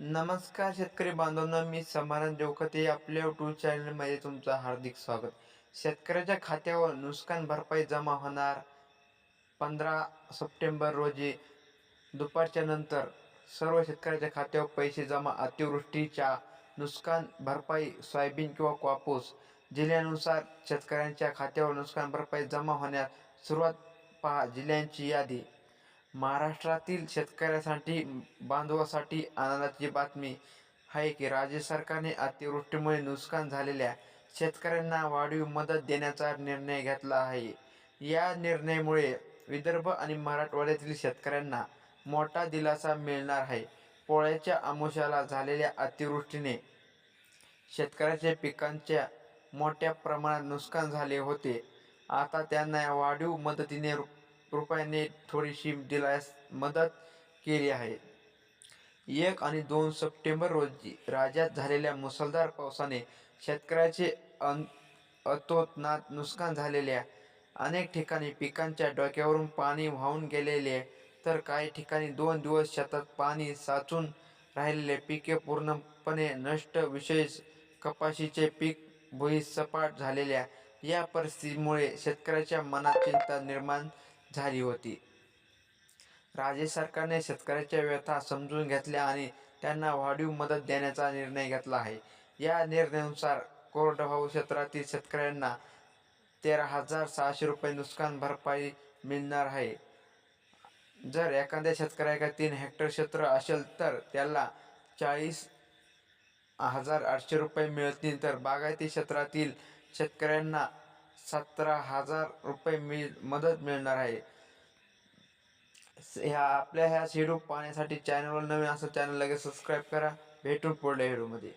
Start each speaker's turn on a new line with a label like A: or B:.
A: नमस्कार शेतकरी बांधवांना मी समाधान देवकते आपल्या यूट्यूब चॅनलमध्ये तुमचं हार्दिक स्वागत. शेतकऱ्याच्या खात्यावर नुकसान भरपाई जमा होणार पंधरा सप्टेंबर रोजी. दुपारच्या नंतर सर्व शेतकऱ्याच्या खात्यावर पैसे जमा. अतिवृष्टीच्या नुकसान भरपाई सोयाबीन किंवा कापूस. जिल्ह्यानुसार शेतकऱ्यांच्या खात्यावर नुकसान भरपाई जमा होण्यास सुरुवात पहा. जिल्ह्यांची यादी महाराष्ट्रातील शेतकऱ्यासाठी बांधवासाठी आनंदाची बातमी आहे की राज्य सरकारने अतिवृष्टीमुळे नुकसान झालेल्या शेतकऱ्यांना वाढीव मदत देण्याचा निर्णय घेतला आहे. या निर्णयामुळे विदर्भ आणि मराठवाड्यातील शेतकऱ्यांना मोठा दिलासा मिळणार आहे. पोळ्याच्या आमुषाला झालेल्या अतिवृष्टीने शेतकऱ्याच्या पिकांच्या मोठ्या प्रमाणात नुकसान झाले होते. आता त्यांना या वाढीव मदतीने रुपयाने थोडीशी दिलास मदत केली आहे. एक आणि दोन सप्टेंबर रोजी राज्यात झालेल्या मुसळधार पावसाने शेतकऱ्याचे अन अतोतनात नुकसान झालेल्या अनेक ठिकाणी पिकांच्या डोक्यावरून पाणी वाहून गेलेले तर काही ठिकाणी दोन दिवस शेतात पाणी साचून राहिलेले पिके पूर्णपणे नष्ट विशेष कपाशीचे पीक भुईसपाट झालेल्या या परिस्थितीमुळे शेतकऱ्याच्या मनात चिंता निर्माण झाली होती. राज्य सरकारने शेतकऱ्याच्या व्यथा समजून घेतल्या आणि त्यांना वाढीव मदत देण्याचा निर्णय घेतला आहे. या निर्णयानुसार कोरडवाहू क्षेत्रातील शेतकऱ्यांना तेरा हजार सहाशे रुपये नुकसान भरपाई मिळणार आहे. जर एखाद्या शेतकऱ्याकडे तीन हेक्टर क्षेत्र असेल तर त्याला चाळीस हजार आठशे रुपये मिळतील. तर बागायती क्षेत्रातील शेतकऱ्यांना सतरा हजार रुपये मिळ मदत मिळणार आहे. ह्या आपल्या ह्या शेडू पाहण्यासाठी चॅनलवर नवीन असं चॅनल लगेच सबस्क्राईब करा. भेटून पुढल्या व्हिडिओमध्ये